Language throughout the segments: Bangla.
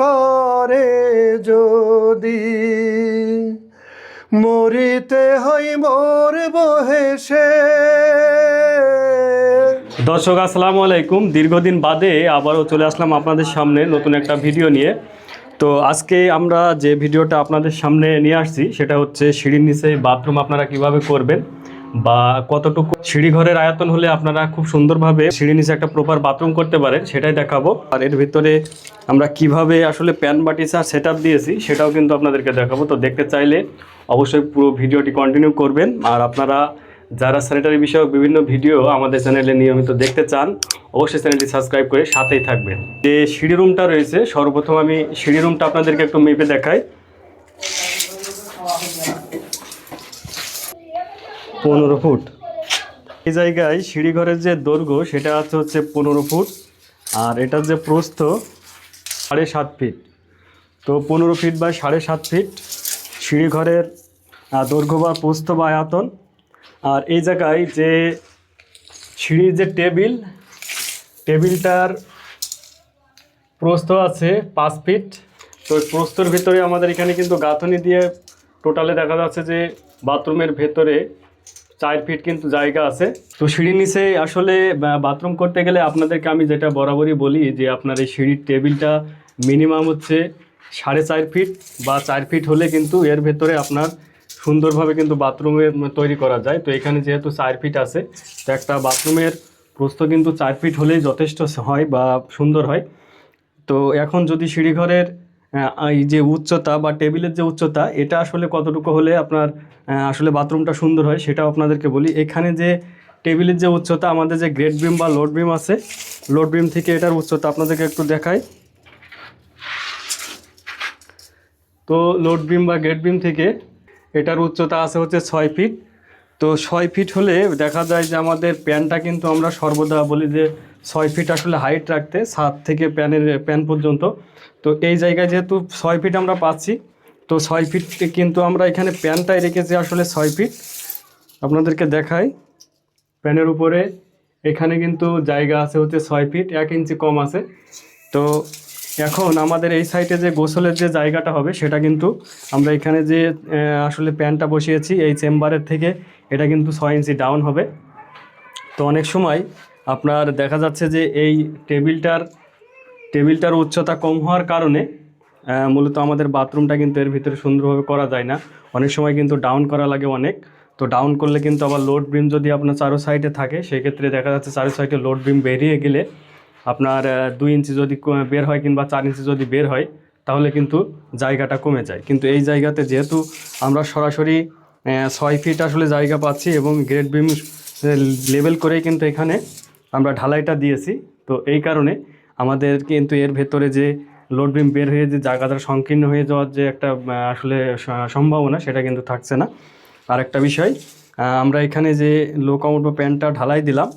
তরে যদি। মরিতে হই মোর বহেসে দর্শক, আসসালামু আলাইকুম। দীর্ঘদিন বাদে আবারও চলে আসলাম আপনাদের সামনে নতুন একটা ভিডিও নিয়ে। তো আজকে আমরা যে ভিডিওটা আপনাদের সামনে নিয়ে আসছি, সেটা হচ্ছে সিঁড়ির নিচে বাথরুম আপনারা কীভাবে করবেন বা কতটুকু সিঁড়ি ঘরের আয়তন হলে আপনারা খুব সুন্দরভাবে সিঁড়ির নিচে একটা প্রপার বাথরুম করতে পারেন, সেটাই দেখাবো। আর এর ভিতরে আমরা কীভাবে আসলে প্যান বাটিসা সেট দিয়েছি, সেটাও কিন্তু আপনাদেরকে দেখাবো। তো দেখতে চাইলে অবশ্যই পুরো ভিডিওটি কন্টিনিউ করবেন। আর আপনারা যারা স্যানিটারি বিষয়ক বিভিন্ন ভিডিও আমাদের চ্যানেলে নিয়মিত দেখতে চান, অবশ্যই চ্যানেলটি সাবস্ক্রাইব করে সাথেই থাকবেন। যে সিঁড়ি রুমটা রয়েছে, সর্বপ্রথম আমি সিঁড়ি রুমটা আপনাদেরকে একটু মেপে দেখাই। পনেরো ফুট। এই জায়গায় সিঁড়িঘরের যে দৈর্ঘ্য, সেটা আছে হচ্ছে পনেরো ফুট আর এটার যে প্রস্থ সাড়ে সাত ফিট। তো পনেরো ফিট বা সাড়ে সাত ফিট সিঁড়িঘরের দৈর্ঘ্য বা প্রস্থ বা আয়তন। আর এই জায়গায় যে সিঁড়ির যে টেবিল, টেবিলটার প্রস্থ আছে পাঁচ ফিট। তো প্রস্তর ভিতরে আমাদের এখানে কিন্তু গাঁথনি দিয়ে টোটালে দেখা যাচ্ছে যে বাথরুমের ভেতরে চার ফিট কিন্তু জায়গা আছে। তো সিঁড়ির নিচে আসলে বাথরুম করতে গেলে আপনাদেরকে আমি যেটা বরাবরই বলি যে আপনার এই সিঁড়ির টেবিলটা মিনিমাম হচ্ছে সাড়ে চার ফিট বা চার ফিট হলে কিন্তু এর ভেতরে আপনার সুন্দরভাবে কিন্তু বাথরুমের তৈরি করা যায়। তো এখানে যেহেতু চার ফিট আছে, তো একটা বাথরুমের প্রস্থ কিন্তু চার ফিট হলেই যথেষ্ট হয় বা সুন্দর হয়। তো এখন যদি সিঁড়িঘরের এই যে উচ্চতা বা টেবিলের যে উচ্চতা, এটা আসলে কতটুকু হলে আপনার আসলে বাথরুমটা সুন্দর হয় সেটাও আপনাদেরকে বলি। এখানে যে টেবিলের যে উচ্চতা, আমাদের যে গ্রেট বিম বা লোড বিম আছে, লোড বিম থেকে এটার উচ্চতা আপনাদেরকে একটু দেখাই। তো লোড বিম বা গ্রেড বিম থেকে এটার উচ্চতা আছে হচ্ছে ছয় ফিট। তো ছয় ফিট হলে দেখা যায় যে আমাদের প্যানটা কিন্তু আমরা সর্বদা বলি যে ছয় ফিট আসলে হাইট রাখতে, সাত থেকে প্যানের, প্যান পর্যন্ত। তো এই জায়গায় যেহেতু ছয় ফিট আমরা পাচ্ছি, তো ছয় ফিট কিন্তু আমরা এখানে প্যানটাই রেখেছি আসলে ছয় ফিট আপনাদেরকে দেখাই, প্যানের উপরে এখানে কিন্তু জায়গা আছে হচ্ছে ছয় ফিট এক ইঞ্চি কম আছে। তো এখন আমাদের এই সাইডে যে গোসলের যে জায়গাটা হবে, সেটা কিন্তু আমরা এখানে যে আসলে প্যানটা বসিয়েছি, এই চেম্বারের থেকে, এটা কিন্তু ছয় ইঞ্চি ডাউন হবে। তো অনেক সময় আপনার দেখা যাচ্ছে যে এই টেবিলটার টেবিলটার উচ্চতা কম হওয়ার কারণে মূলত আমাদের বাথরুমটা কিন্তু এর ভিতরে সুন্দরভাবে করা যায় না। অনেক সময় কিন্তু ডাউন করা লাগে অনেক। তো ডাউন করলে কিন্তু আবার লোড বিম যদি আপনার চারো সাইডে থাকে, সেক্ষেত্রে দেখা যাচ্ছে চারো সাইডে লোড বিম বেরিয়ে গেলে আপনার দুই ইঞ্চি যদি বের হয় কিংবা চার ইঞ্চি যদি বের হয়, তাহলে কিন্তু জায়গাটা কমে যায়। কিন্তু এই জায়গাতে যেহেতু আমরা সরাসরি ছয় ফিট আসলে জায়গা পাচ্ছি এবং গ্রেড বিম লেভেল করেই কিন্তু এখানে আমরা ঢালাইটা দিয়েছি। তো এই কারণে আমাদের কিন্তু এর ভেতরে যে লোড বিম বের হয়ে যে জায়গাটা সংকীর্ণ হয়ে যাওয়ার যে একটা আসলে সম্ভাবনা সেটা কিন্তু থাকছে না। আরেকটা বিষয় আমরা এখানে যে লো কাউন্ট বা প্যান্টটা ঢালাই দিলাম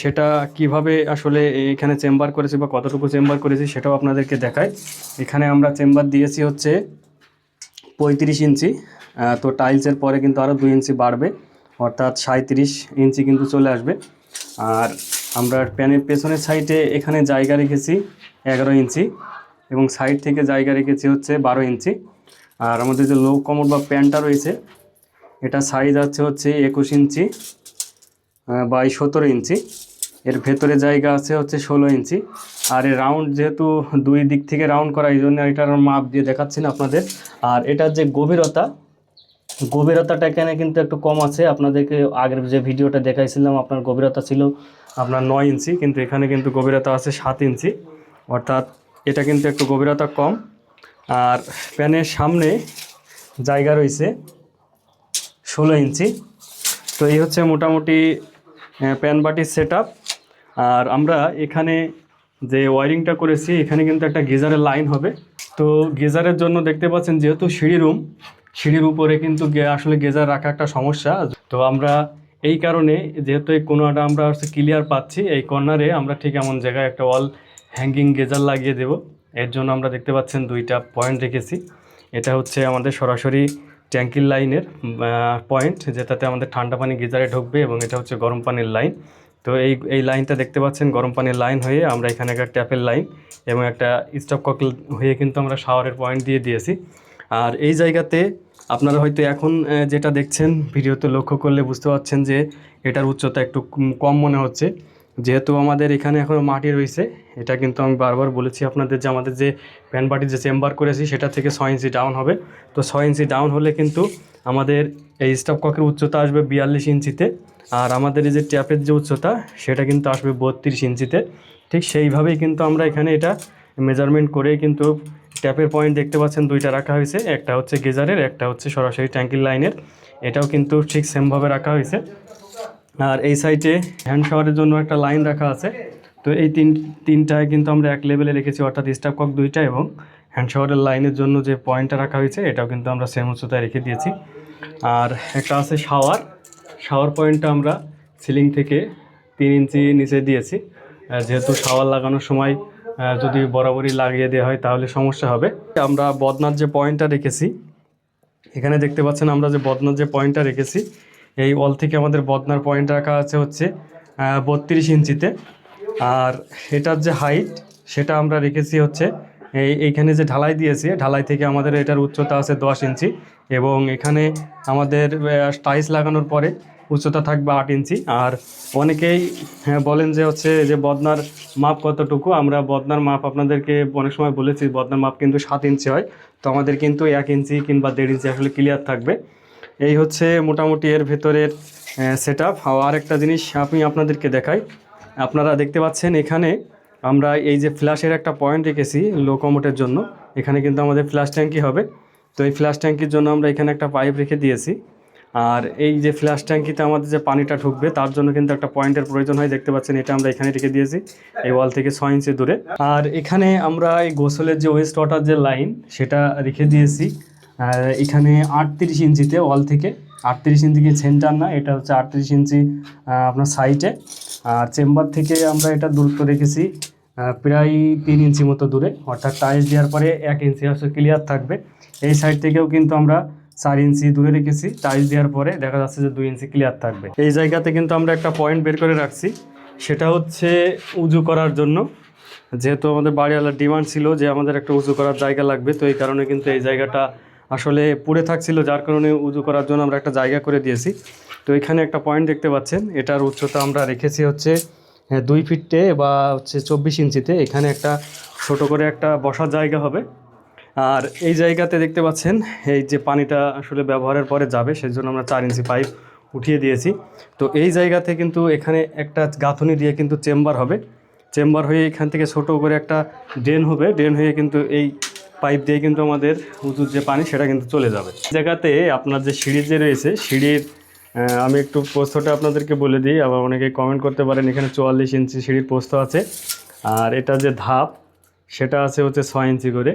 সেটা কীভাবে আসলে এখানে চেম্বার করেছি বা কতটুকু চেম্বার করেছি সেটাও আপনাদেরকে দেখাই। এখানে আমরা চেম্বার দিয়েছি হচ্ছে পঁয়ত্রিশ ইঞ্চি তো টাইলসের পরে কিন্তু আরও দুই ইঞ্চি বাড়বে, অর্থাৎ সাঁত্রিশ ইঞ্চি কিন্তু চলে আসবে। আর আমরা প্যানের পেছনের সাইডে এখানে জায়গা রেখেছি এগারো ইঞ্চি এবং সাইড থেকে জায়গা রেখেছি হচ্ছে বারো ইঞ্চি। আর আমাদের যে লো কমর বা প্যান্টটা রয়েছে, এটা সাইজ আছে হচ্ছে একুশ ইঞ্চি বাই সতেরো ইঞ্চি। এর ভেতরে জায়গা আছে হচ্ছে ষোলো ইঞ্চি। আর এর রাউন্ড যেহেতু দুই দিক থেকে রাউন্ড করা এই জন্য এটার মাপ দিয়ে দেখাচ্ছি না আপনাদের। আর এটার যে গভীরতা, গভীরতাটা এখানে কিন্তু একটু কম আছে। আপনাদেরকে আগের যে ভিডিওটা দেখাইছিলাম, আপনার গভীরতা ছিল আপনার নয় ইঞ্চি, কিন্তু এখানে কিন্তু গভীরতা আছে সাত ইঞ্চি। অর্থাৎ এটা কিন্তু একটু গভীরতা কম। আর প্যানের সামনে জায়গা রয়েছে ষোলো ইঞ্চি। তো এই হচ্ছে মোটামুটি প্যান বাটির সেট আর আমরা এখানে যে ওয়ারিংটা করেছি, এখানে কিন্তু একটা গিজারের লাইন হবে। তো গিজারের জন্য দেখতে পাচ্ছেন, যেহেতু সিঁড়ি রুম সিঁড়ির উপরে কিন্তু আসলে গেজার রাখা একটা সমস্যা। তো আমরা এই কারণে যেহেতু এই কোনোটা আমরা হচ্ছে ক্লিয়ার পাচ্ছি, এই কর্নারে আমরা ঠিক এমন জায়গায় একটা ওয়াল হ্যাঙ্গিং গেজার লাগিয়ে দেব। এর জন্য আমরা দেখতে পাচ্ছেন দুইটা পয়েন্ট রেখেছি। এটা হচ্ছে আমাদের সরাসরি ট্যাঙ্কির লাইনের পয়েন্ট যেটাতে আমাদের ঠান্ডা পানি গিজারে ঢুকবে এবং এটা হচ্ছে গরম পানির লাইন তো এই এই লাইনটা দেখতে পাচ্ছেন, গরম পানির লাইন হয়ে আমরা এখানে একটা ট্যাপের লাইন এবং একটা স্টপ ককেল হয়ে কিন্তু আমরা শাওয়ারের পয়েন্ট দিয়ে দিয়েছি। আর এই জায়গাতে আপনারা হয়তো এখন যেটা দেখছেন, ভিডিওতে লক্ষ্য করলে বুঝতে পারছেন যে এটার উচ্চতা একটু কম- মনে হচ্ছে। যেহেতু আমাদের এখানে এখনও মাটি রয়েছে, এটা কিন্তু আমি বারবার বলেছি আপনাদের যে আমাদের যে প্যান বাটির যে চেম্বার করেছি, সেটা থেকে ছয় ইঞ্চি ডাউন হবে। তো ছয় ইঞ্চি ডাউন হলে কিন্তু আমাদের এই স্টপ ককের উচ্চতা আসবে বিয়াল্লিশ ইঞ্চিতে, আর আমাদের এই যে ট্যাপের যে উচ্চতা, সেটা কিন্তু আসবে বত্রিশ ইঞ্চিতে। ঠিক সেইভাবেই কিন্তু আমরা এখানে এটা মেজারমেন্ট করে কিন্তু ট্যাপের পয়েন্ট দেখতে পাচ্ছেন, দুইটা রাখা হয়েছে, একটা হচ্ছে গেজারের, একটা হচ্ছে সরাসরি ট্যাঙ্কির লাইনের। এটাও কিন্তু ঠিক সেমভাবে রাখা হয়েছে। আর এই সাইডে হ্যান্ড শাওয়ারের জন্য একটা লাইন রাখা আছে। তো এই তিন, তিনটায় কিন্তু আমরা এক লেভেলে রেখেছি, অর্থাৎ স্টাফ কক দুইটা এবং হ্যান্ড শাওয়ারের লাইনের জন্য যে পয়েন্টটা রাখা হয়েছে, এটাও কিন্তু আমরা সেম উচ্চতায় রেখে দিয়েছি। আর একটা আছে শাওয়ার। শাওয়ার পয়েন্টটা আমরা সিলিং থেকে তিন ইঞ্চি নিচে দিয়েছি। যেহেতু শাওয়ার লাগানোর সময় যদি বরাবরই লাগিয়ে দেওয়া হয় তাহলে সমস্যা হবে। আমরা বদনার যে পয়েন্টটা রেখেছি, এখানে দেখতে পাচ্ছেন আমরা যে বদনার যে পয়েন্টটা রেখেছি, এই ওয়াল থেকে আমাদের বদনার পয়েন্ট রাখা আছে হচ্ছে বত্রিশ ইঞ্চিতে। আর এটার যে হাইট সেটা আমরা রেখেছি হচ্ছে, এই এইখানে যে ঢালাই দিয়েছি, ঢালাই থেকে আমাদের এটার উচ্চতা আছে দশ ইঞ্চি। এবং এখানে আমাদের টাইলস লাগানোর পরে উচ্চতা থাকবে আট ইঞ্চি। আর অনেকেই হ্যাঁ, বলেন যে হচ্ছে যে বদনার মাপ কতটুকু আমরা বদনার মাপ আপনাদেরকে অনেক সময় বলেছি বদনার মাপ কিন্তু সাত ইঞ্চি হয়। তো আমাদের কিন্তু এক ইঞ্চি কিংবা দেড় ইঞ্চি আসলে ক্লিয়ার থাকবে। এই হচ্ছে মোটামুটি এর ভেতরের সেট আপ আর একটা জিনিস আমি আপনাদেরকে দেখাই। আপনারা দেখতে পাচ্ছেন এখানে আমরা এই যে ফ্ল্যাশের একটা পয়েন্ট রেখেছি লোকোমোটের জন্য। এখানে কিন্তু আমাদের ফ্ল্যাশ ট্যাঙ্কি হবে। তো এই ফ্ল্যাশ ট্যাঙ্কির জন্য আমরা এখানে একটা পাইপ রেখে দিয়েছি। আর এই যে ফ্ল্যাশ ট্যাঙ্কিতে আমাদের যে পানিটা ঢুকবে, তার জন্য কিন্তু একটা পয়েন্টের প্রয়োজন হয়। দেখতে পাচ্ছেন, এটা আমরা এখানে রেখে দিয়েছি, এই ওয়াল থেকে ছয় ইঞ্চি দূরে। আর এখানে আমরা এই গোসলের যে ওয়েস্ট ওয়াটার যে লাইন সেটা রেখে দিয়েছি। এখানে আটত্রিশ ইঞ্চিতে ওয়াল থেকে, আটত্রিশ ইঞ্চি কি সেন্টার না, এটা হচ্ছে আটত্রিশ ইঞ্চি আপনার সাইটে আর চেম্বার থেকে আমরা এটা দূরত্ব রেখেছি প্রায় তিন ইঞ্চি মতো দূরে। অর্থাৎ টাইলস দেওয়ার পরে এক ইঞ্চি, হচ্ছে ক্লিয়ার থাকবে। এই সাইড থেকেও কিন্তু আমরা চার ইঞ্চি দূরে রেখেছি, টাইলস দেওয়ার পরে দেখা যাচ্ছে যে দুই ইঞ্চি ক্লিয়ার থাকবে। এই জায়গাতে কিন্তু আমরা একটা পয়েন্ট বের করে রাখছি, সেটা হচ্ছে উজু করার জন্য। যেহেতু আমাদের বাড়িওয়ালার ডিমান্ড ছিল যে আমাদের একটা উঁচু করার জায়গা লাগবে, তো এই কারণে কিন্তু এই জায়গাটা আসলে পড়ে থাকছিল, যার কারণে উঁচু করার জন্য আমরা একটা জায়গা করে দিয়েছি। তো এখানে একটা পয়েন্ট দেখতে পাচ্ছেন, এটার উচ্চতা আমরা রেখেছি হচ্ছে দুই ফিটে বা হচ্ছে চব্বিশ ইঞ্চিতে। এখানে একটা ছোট করে একটা বসার জায়গা হবে। আর এই জায়গাতে দেখতে পাচ্ছেন, এই যে পানিটা আসলে ব্যবহারের পরে যাবে সেই জন্য আমরা চার ইঞ্চি পাইপ উঠিয়ে দিয়েছি। তো এই জায়গাতে কিন্তু এখানে একটা গাঁথনি দিয়ে কিন্তু চেম্বার হবে। চেম্বার হয়ে এখান থেকে ছোট করে একটা ড্রেন হবে। ড্রেন হয়ে কিন্তু এই পাইপ দিয়ে কিন্তু আমাদের উঁচুর যে পানি, সেটা কিন্তু চলে যাবে। জায়গাতে আপনার যে সিঁড়ি যে রয়েছে, সিঁড়ির আমি একটু পোস্তটা আপনাদেরকে বলে দিই। আবার অনেকে কমেন্ট করতে পারেন, এখানে চুয়াল্লিশ ইঞ্চি সিঁড়ির পোস্ত আছে। আর এটা যে ধাপ, সেটা আছে হচ্ছে ছয় ইঞ্চি করে।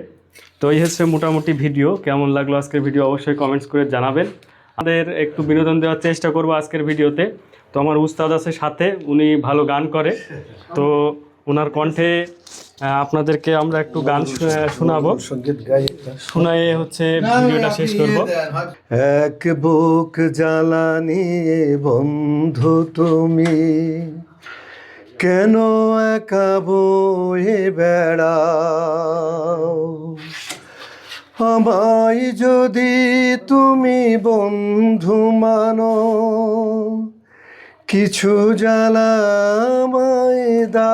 তো এই হচ্ছে মোটামুটি ভিডিও। কেমন লাগল আজকের ভিডিও অবশ্যই কমেন্টস করে জানাবেন। আমাদের একটু বিনোদন দেওয়ার চেষ্টা করব আজকের ভিডিওতে। তো আমার উস্তাদ আছে সাথে উনি ভালো গান করে। তো ওনার কণ্ঠে আপনাদেরকে আমরা একটু গান শোনাবো। সংগীত গাই। শোনায় হচ্ছে ভিডিওটা শেষ করব। এক বুক জ্বালানি বন্ধু তুমি। কেন একা বয়ে বেড়াও? আমায় যদি তুমি বন্ধু মানো, কিছু জ্বালামায় দাও।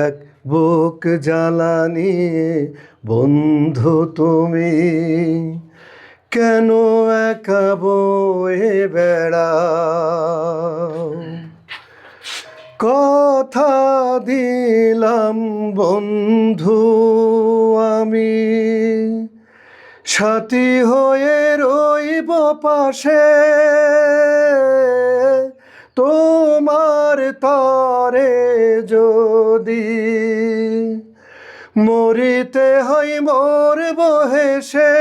এক বুক জ্বালানি বন্ধু তুমি, কেন একা বয়ে বেড়াও? কথা দিলাম, বন্ধু আমি। সাথী হয়ে রইব পাশে, তোমার তারে যদি। মরিতে হয় মোর বহেসে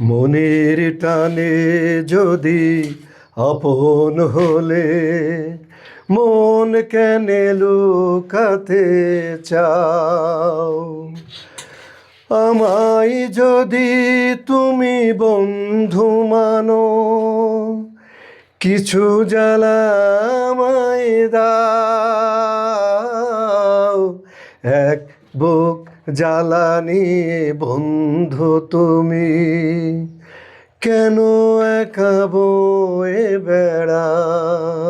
মনের টানে যদি আপন হলে মন কেনে লুকাতে চাও? আমায় যদি তুমি বন্ধু মানো, কিছু জ্বালামায় দাও। এক বুক জ্বালানি বন্ধু তুমি কেন একা বয়ে বেড়াও?